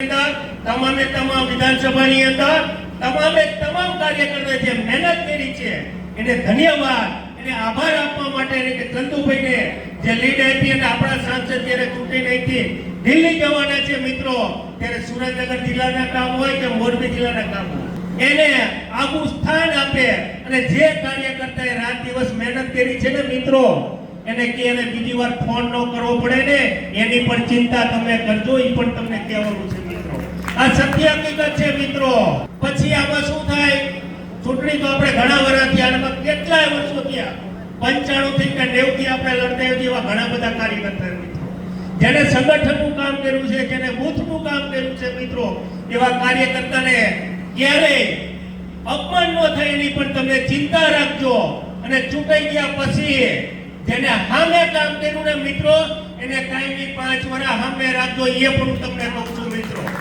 તમામે તમામ વિધાનસભાની અંદર તમામે તમામ કાર્યકર્તાએ જે મહેનત કરી છે, એને ધન્યવાદ, એને આભાર આપવા માટે કે ચંદુભાઈને જે લીડ આપી અને આપણા સાંસદ જ્યારે ચૂંટણી અહીંથી દિલ્હી જવાના છે મિત્રો, ત્યારે સુરેન્દ્રનગર જિલ્લાના કામ હોય કે મોરબી જિલ્લાના કામ હોય, એને આગું સ્થાન આપે અને જે કાર્યકર્તાએ રાત દિવસ મહેનત કરી છે ને મિત્રો, એને કે એને બીજી વાર ફોન ન કરવો પડે ને, એની પણ ચિંતા તમે કરજો એ પણ તમને કહેવાનું છે. આ સત્ય હકીકત છે મિત્રો. પછી આમાં શું થાય? ચૂંટણી તો આપણે ઘણા વર્ષ થયા અને કેટલાય વર્ષો થયા. પંચાણું થી કે નેવું થી આપણે લડતા એવા ઘણા બધા કાર્યકર્તા મિત્રો. જેને સંગઠનનું કામ કર્યું છે જેને બૂથનું કામ કર્યું છે મિત્રો, એવા કાર્યકર્તાને ક્યારેય અપમાન ન થાય એની પણ તમે ચિંતા રાખજો. અને ચૂંટાઈ ગયા પછી જેને સામે કામ કર્યું ને મિત્રો, એને કાયમી પાંચ વર્ષ સામે રાખજો. એ પણ તમને કહું છું